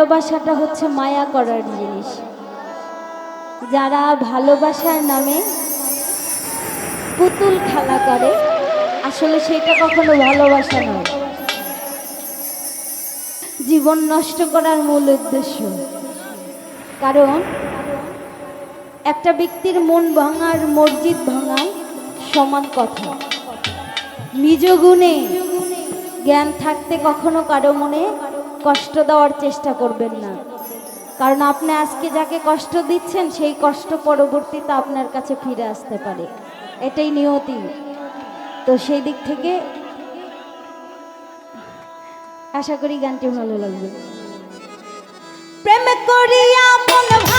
ভালোবাসাটা হচ্ছে মায়া করার জিনিস। যারা ভালোবাসার নামে পুতুল খেলা করে, আসলে সেটা কখনো ভালোবাসা নয়। জীবন নষ্ট করার মূল উদ্দেশ্য। কারণ একটা ব্যক্তির মন ভাঙার, মসজিদ ভাঙা সমান কথা। নিজ গুণে জ্ঞান থাকতে কখনো কারও মনে কষ্ট দেওয়ার চেষ্টা করবেন না। কারণ আপনি আজকে যাকে কষ্ট দিচ্ছেন, সেই কষ্ট পরবর্তীতে আপনার কাছে ফিরে আসতে পারে। এটাই নিয়তি। তো সেই দিক থেকে আশা করি গানটি ভালো লাগবে। প্রেম করিয়া মন